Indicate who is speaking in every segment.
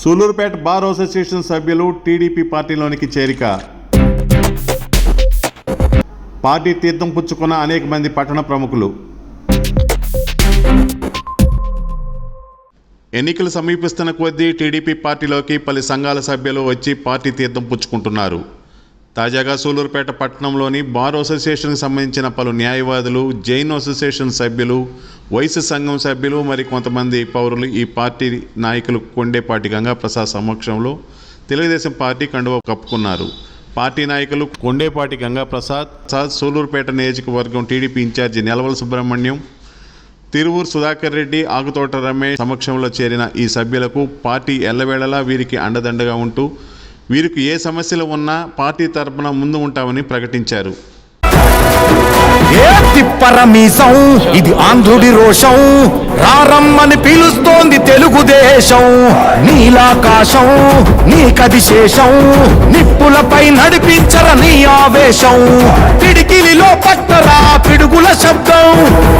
Speaker 1: Sullurpeta bar association సభ్యులు TDP పార్టీలోనికి చేరిక. పార్టీ తీర్థం పుచ్చుకున్న అనేక మంది పట్టణ ప్రముఖులు. ఎన్నికలు సమీపిస్తున్న కొద్దీ టీడీపీ పార్టీలోకి పలు సంఘాల సభ్యులు వచ్చి పార్టీ తీర్థం పుచ్చుకుంటున్నారు. తాజాగా సూలూరుపేట పట్టణంలోని బార్ అసోసియేషన్కి సంబంధించిన పలు న్యాయవాదులు జైన్ అసోసియేషన్ సభ్యులు వయసు సంఘం సభ్యులు మరి కొంతమంది పౌరులు ఈ పార్టీ నాయకులు కొండేపాటి గంగాప్రసాద్ సమక్షంలో తెలుగుదేశం పార్టీ కండువ కప్పుకున్నారు. పార్టీ నాయకులు కొండేపాటి గంగాప్రసాద్ ప్రసాద్ సూలూరుపేట నియోజకవర్గం టీడీపీ ఇన్ఛార్జి నెలవల సుబ్రహ్మణ్యం తిరువూరు సుధాకర్ రెడ్డి ఆకుతోట రమేష్ సమక్షంలో చేరిన ఈ సభ్యులకు పార్టీ ఎల్లవేళలా వీరికి అండదండగా ఉంటూ వీరికి ఏ సమస్యలు ఉన్నా పార్టీ తరపున ముందు ఉంటామని ప్రకటించారు.
Speaker 2: ఏ ఇది ఆంధ్రుడి రోషం. రారమ్మని పిలుస్తోంది తెలుగుదేశం. నీలాకాశం నీకది శేషం. నిప్పులపై నడిపించర నీ ఆవేశం. పిడికిలిలో పట్టరా పిడుగుల శబ్దం.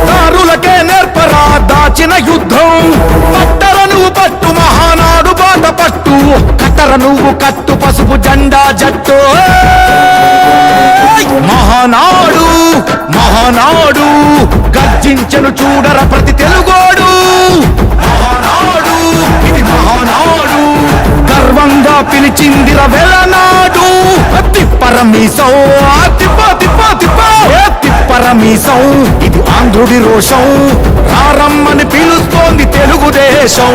Speaker 2: దారులకే నేర్పరా దాచిన యుద్ధం. పట్టర నువ్వు పట్టు కట్టర నువ్వు కత్తు పసుపు జెండా జట్టు. మహానాడు మహానాడు గర్జించను చూడర ప్రతి తెలుగోడు. మహానాడు ఇది మహానాడు గర్వంగా పిలిచిందిర వెలనాడు తిప్పరమీసం ఆ తిప్ప తిప్ప తిప్ప. ఏ తిప్పరమీసం ఇది ఆంధ్రుడి రోషం. రారమ్మని పిలుస్తోంది తెలుగుదేశం.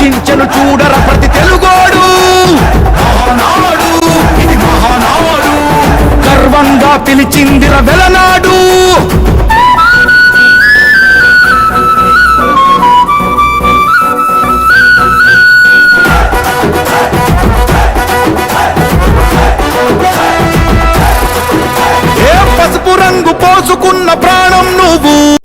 Speaker 2: గర్జించను చూడర ప్రతి తెలుగోడు. మహానాడు ఇది మహానాడు. గర్వంగా పిలిచిందిర వెలనాడు. ఏ పసుపు రంగు పోసుకున్న ప్రాణం నువ్వు.